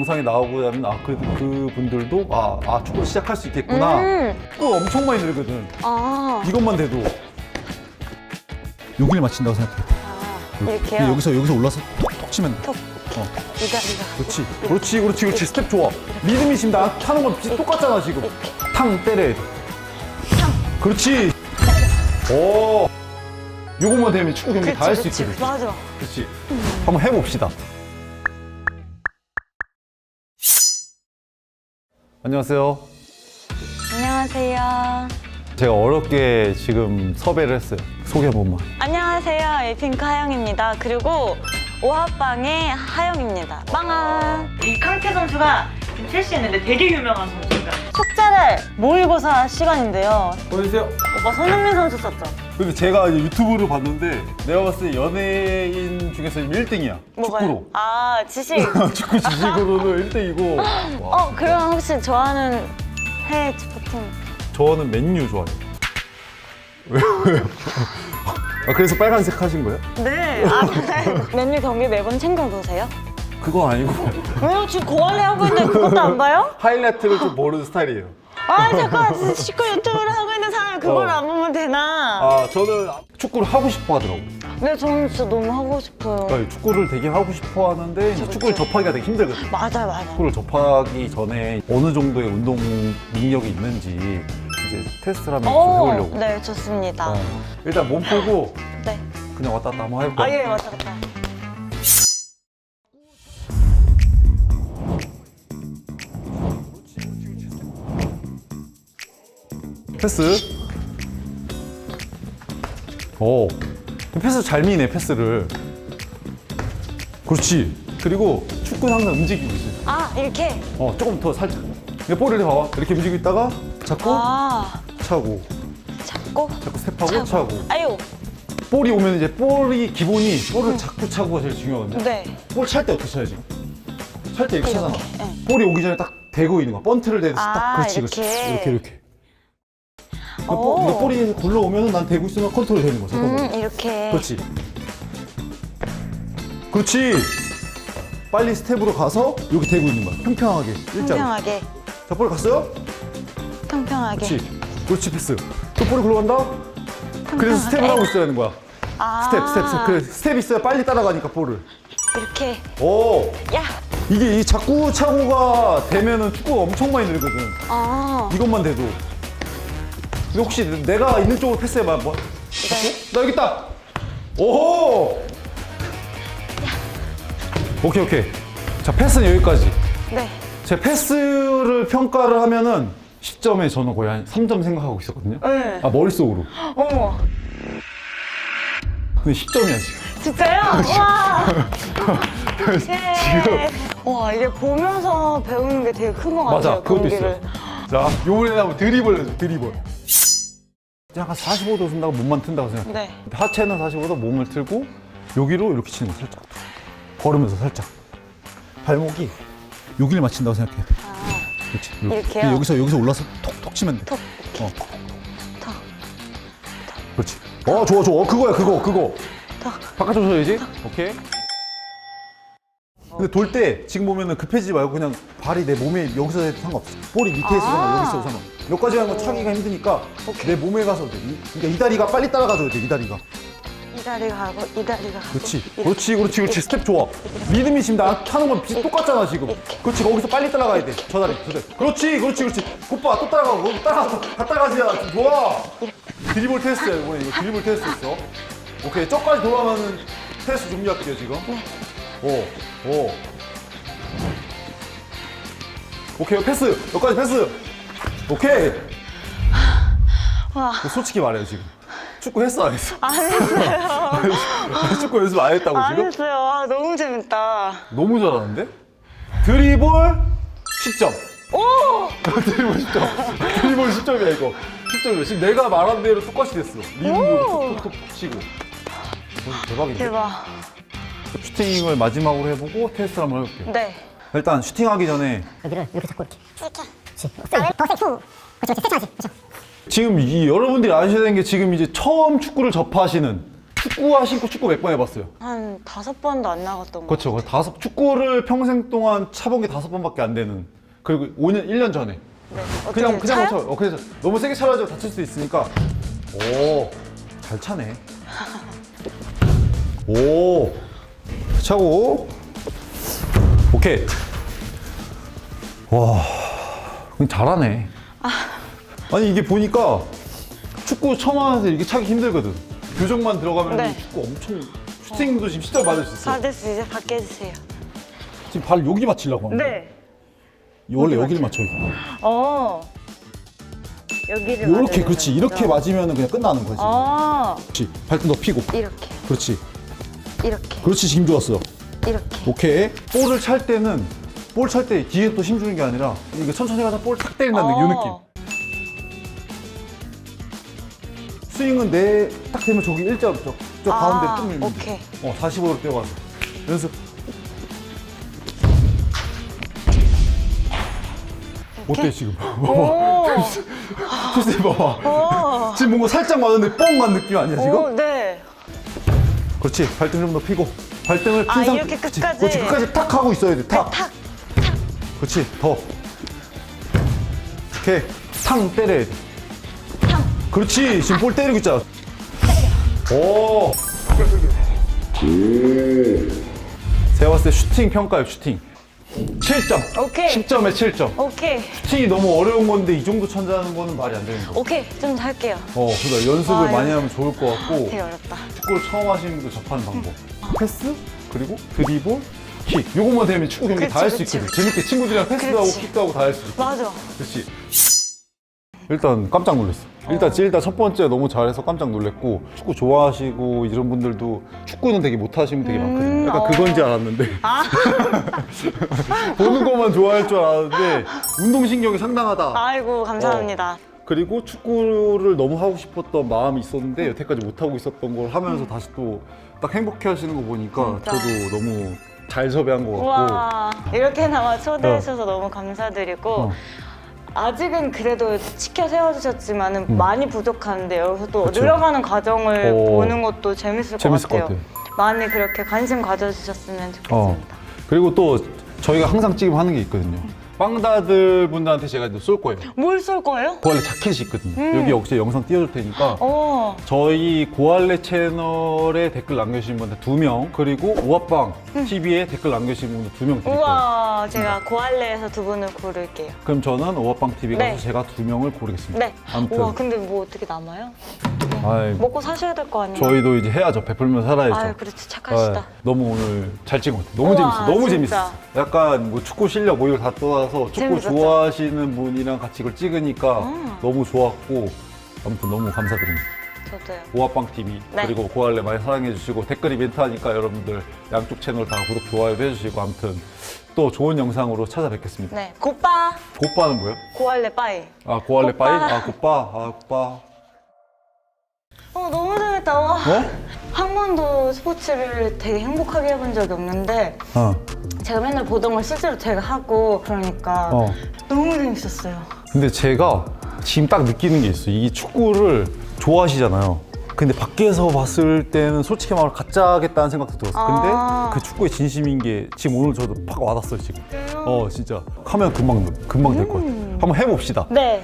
영상에 나오고 하면 아, 그, 그 분들도 아, 아, 축구를 시작할 수 있겠구나. 음. 축구 엄청 많이 늘거든. 아, 이것만 돼도. 여기를 맞춘다고 생각해. 아 이렇게요? 여기서, 여기서 올라서 톡 톡 치면 돼. 톡. 어. 이다리가. 그렇지. 그렇지, 그렇지, 그렇지. 스텝 좋아. 리듬이 지금 나 타는 건 비슷- 똑같잖아, 지금. 탕 때려야 돼. 그렇지. 오. 요것만 되면 축구 경기 다 할 수 있거든. 맞아. 그렇지. 한번 해봅시다. 안녕하세요. 안녕하세요. 제가 어렵게 지금 섭외를 했어요. 소개 한 번만. 안녕하세요. 에이핑크 하영입니다. 그리고 오합방의 하영입니다. 빵아. 이 캉테 선수가 지금 첼시했는데 되게 유명한 선수입니다. 숙제를 모의고사 시간인데요. 보여주세요. 오빠 손흥민 선수 썼죠? 근데 제가 이제 유튜브를 봤는데 내가 봤을 때 연예인 중에서 1등이야. 축구로. 아, 지식. 축구 지식으로는 1등이고. 어, 그럼 혹시 좋아하는 해외 축구팀? 저는 맨유 좋아해요. 왜요? 왜요? 아, 그래서 빨간색 하신 거예요? 네. 아, 맨유 경기 매번 챙겨 보세요? 그건 아니고 왜요? 지금 고할래 하고 있는데 그것도 안 봐요? 하이라이트를 좀 모르는 스타일이에요. 아, 잠깐. 진짜 축구 유튜브를 하고 있는 사람이 그걸 어. 안 보면 되나? 아 저는 축구를 하고 싶어 하더라고. 네, 저는 진짜 너무 하고 싶어요. 그러니까 축구를 되게 하고 싶어 하는데 이제 축구를 접하기가 되게 힘들거든. 맞아요, 맞아요. 축구를 접하기 전에 어느 정도의 운동 능력이 있는지 이제 테스트를 하면서 좀 오, 해보려고. 네, 좋습니다. 어. 일단 몸 풀고 네. 그냥 왔다 갔다 한번 해볼까? 아, 예, 왔다 갔다. 패스. 오. 패스 잘 미네, 패스를. 그렇지. 그리고 축구는 항상 움직이고 있어요. 아, 이렇게? 어, 조금 더 살짝. 근데 볼을 이렇게 봐봐. 이렇게 움직이고 있다가 잡고 아, 차고, 잡고? 잡고 스텝하고 차고. 아유, 볼이 오면 이제 볼이 기본이 볼을 잡고 차고가 제일 중요하거든요. 네. 볼 찰 때 어떻게 쳐야지? 찰 때 이렇게 차잖아. 이렇게, 네. 볼이 오기 전에 딱 대고 있는 거야. 번트를 대듯이 아, 딱 그렇지, 그렇지. 이렇게. 이렇게 이렇게. 오. 볼, 근데 볼이 굴러오면 난 대고 있으면 컨트롤 되는 거야. 자동으로. 음, 이렇게. 그렇지. 그렇지. 빨리 스텝으로 가서 여기 대고 있는 거야. 평평하게. 일자로. 평평하게. 자, 볼 갔어요? 평평하게. 그렇지. 그렇지, 패스. 또 볼이 굴러간다? 그래서 스텝을 하고 있어야 하는 거야. 아, 스텝, 스텝, 스텝. 그래, 스텝 있어야 빨리 따라가니까 볼을. 이렇게. 오! 야! 이게 이 자꾸 차고가 되면은 축구가 엄청 많이 늘거든. 아, 이것만 돼도. 근데 혹시 내가 있는 쪽으로 패스해봐. 뭐? 네. 나 여기 있다. 오호. 오케이 오케이. 자 패스는 여기까지. 네. 제 패스를 평가를 하면은 10점에 저는 거의 한 3점 생각하고 있었거든요. 네. 아 머릿속으로. 어머. 근데 10점이야 지금. 진짜요? 와! 지금 와, 이게 보면서 배우는 게 되게 큰 것 같아요. 맞아 그것도 경기를. 있어요. 자 요번에 한번 드리블 해줘 드리블. 약간 45도 쓴다고 몸만 튼다고 생각해. 네. 하체는 45도 몸을 틀고 여기로 이렇게 치는 거 살짝 걸으면서 살짝 발목이 여기를 맞춘다고 생각해. 그렇지. 요- 이렇게요? 여기서 여기서 올라서 톡톡 치면 돼. 톡, 이렇게. 어, 톡, 그렇지. 어 좋아 좋아. 어, 그거야 그거 그거. 톡. 바깥으로 쳐야지. 오케이. 근데 돌 때 지금 보면은 급해지지 말고 그냥 발이 내 몸에 여기서 해도 상관없어. 볼이 밑에 있어도 여기 있어도 상관. 여기까지 하는 거 차기가 힘드니까 내 몸에 가서 돼. 이- 그러니까 이 다리가 빨리 따라가줘야 돼. 이 다리가. 이 다리가 가고, 이 다리가 가고. 그렇지. 그렇지, 그렇지, 그렇지. 스텝 좋아. 리듬이 지금 나 타는 건 비- 똑같잖아, 지금. 그렇지, 거기서 빨리 따라가야 돼. 저 다리, 저 다리. 그렇지, 그렇지, 그렇지. 곧봐, 또 따라가고, 거기 따라가, 다 따라가지. 좋아. 드리블 테스트야, 이번에. 이거 드리블 테스트 있어. 오케이, 저까지 돌아가면 테스트 준비할게요, 지금. 오, 오. 오케이, 패스. 여기까지 패스. 오케이. 와. 솔직히 말해요, 지금. 축구 했어, 안 했어? 안 했어요. 축구 연습 안 했다고, 안 지금? 했어요. 아, 너무 재밌다. 너무 잘하는데? 드리블 10점. 오! 드리블 10점. 드리블 10점이야, 이거. 10점이야. 지금 내가 말한 대로 똑같이 됐어. 리듬으로 오! 톡톡톡 치고. 어, 대박인데? 대박. 슈팅을 마지막으로 해보고 테스트를 한번 해볼게요. 네. 일단 슈팅하기 전에 여기를 이렇게 잡고 이렇게 이렇게 그렇지 더 세게 후 그렇지 세차하지 그렇죠 지금 이 여러분들이 아셔야 되는 게 지금 이제 처음 축구를 접하시는 축구화 신고 축구 몇 번 해봤어요? 한 다섯 번도 안 나갔던 거. 그렇죠. 다섯 축구를 평생 동안 차본 게 다섯 번밖에 안 되는. 그리고 5년, 1년 전에. 네. 그냥 어떻게 그냥 차요? 쳐. 어, 그래서 너무 세게 차가지고 다칠 수 있으니까. 오, 잘 차네. 오, 차고. 오케이. 와, 잘하네. 아니 이게 보니까 축구 처음 하면서 이렇게 차기 힘들거든. 교정만 들어가면 네. 축구 엄청 슈팅도 지금 시작 맞을 수 있어. 받을 수 이제 밖에 해주세요. 지금 발 여기 맞추려고 하는 거야. 네. 원래 여기를 맞춰. 어. 여기를 이렇게 맞아야 그렇지. 되는 이렇게 거죠? 맞으면 그냥 끝나는 거지. 어. 그렇지. 발등 더 피고. 이렇게. 그렇지. 이렇게. 그렇지. 지금 좋았어. 이렇게. 오케이. 볼을 찰 때는 볼 찰 때 뒤에 또 힘 주는 게 아니라 이게 천천히 가서 볼 탁 때린다는 이 느낌. 어. 스윙은 내 딱 되면 저기 일자 저, 저 아, 가운데 뜸 있는. 오케이. 어 45로 뛰어가서 연습. 어때 지금? 봐봐. 오. 글쎄 봐봐. 지금 뭔가 살짝 맞았는데 뻥 간 느낌 아니야 지금? 오, 네. 그렇지. 발등 좀더 피고. 발등을 핀 아, 상태 이렇게 그렇지. 끝까지? 그렇지. 끝까지 탁 하고 있어야 돼 탁. 탁. 그렇지. 더. 오케이 탕 때려야 돼. 그렇지. 지금 볼 때리고 있잖아. 오. 제가 봤을 때 슈팅 평가요 슈팅 7점 오케이. 10점에 7점 오케이. 슈팅이 너무 어려운 건데 이 정도 천재하는 거는 말이 안 되는 거 오케이. 좀더 할게요. 어, 그러니까 연습을 아, 많이 이거 하면 좋을 것 같고 되게 어렵다. 축구를 처음 하시는 분들 접하는 방법 패스 그리고 드리블 킥 요것만 되면 축구 경기 다 할 수 그치, 있거든 그치. 재밌게 친구들이랑 패스도 하고 그치. 킥도 하고 다 할 수 있고 맞아. 그렇지 일단 깜짝 놀랐어 일단 일단 첫 번째 너무 잘해서 깜짝 놀랐고 축구 좋아하시고 이런 분들도 축구는 되게 못하시는 분 되게 많거든요 약간 어. 그건지 알았는데 보는 것만 좋아할 줄 알았는데 운동 신경이 상당하다 아이고, 감사합니다. 그리고 축구를 너무 하고 싶었던 마음이 있었는데 여태까지 못 하고 있었던 걸 하면서 다시 또 딱 행복해 하시는 거 보니까 진짜. 저도 너무 잘 섭외한 것 같고 우와. 이렇게나마 초대해 주셔서 너무 감사드리고 어. 아직은 그래도 지켜 세워주셨지만 많이 부족한데 여기서 또 음. 그쵸. 늘어가는 과정을 어. 보는 것도 재밌을, 재밌을 것. 같아요. 많이 그렇게 관심 가져주셨으면 좋겠습니다. 어. 그리고 또 저희가 항상 지금 하는 게 있거든요 빵다들 분들한테 제가 이제 쏠 거예요 뭘 쏠 거예요? 고알레 자켓이 있거든요 음. 여기 역시 영상 띄워줄 테니까 어. 저희 고알레 채널에 댓글 남겨주신 분들 두 명 그리고 오합방 TV에 댓글 남겨주신 분들 두 명 드릴 거예요 우와, 제가 고할래에서 두 분을 고를게요. 그럼 저는 오합방 TV 가서 네. 제가 두 명을 고르겠습니다 네. 아무튼 우와, 근데 뭐 어떻게 남아요? 아이, 먹고 사셔야 될 거 아니에요? 저희도 이제 해야죠. 베풀면 살아야죠. 아유, 그렇지. 착하시다. 아, 너무 오늘 잘 찍은 것 같아요. 너무 우와, 재밌어. 너무 진짜. 재밌어. 약간 뭐 축구 실력 뭐 이걸 다 떠나서 축구 재밌었죠? 좋아하시는 분이랑 같이 이걸 찍으니까 음. 너무 좋았고 아무튼 너무 감사드립니다. 저도요. 오합방 TV 네. 그리고 고할래 많이 사랑해 주시고 댓글 이벤트 하니까 여러분들 양쪽 채널 다 구독 좋아요도 해주시고 아무튼 또 좋은 영상으로 찾아뵙겠습니다. 네. 고빠. 고빠는 뭐예요? 고할래 빠이. 아 고빠. 빠이? 아 고빠 아 고빠 어, 와. 어? 한 번도 스포츠를 되게 행복하게 해본 적이 없는데 어. 제가 맨날 보던 걸 실제로 제가 하고 그러니까 어. 너무 재밌었어요. 근데 제가 지금 딱 느끼는 게 있어요. 이 축구를 좋아하시잖아요. 근데 밖에서 봤을 때는 솔직히 말하면 가짜겠다는 생각도 들었어요. 근데 아. 그 축구의 진심인 게 지금 오늘 저도 팍 와닿았어요, 지금. 어, 진짜. 하면 금방, 금방 될 것 같아요. 한번 해봅시다. 네.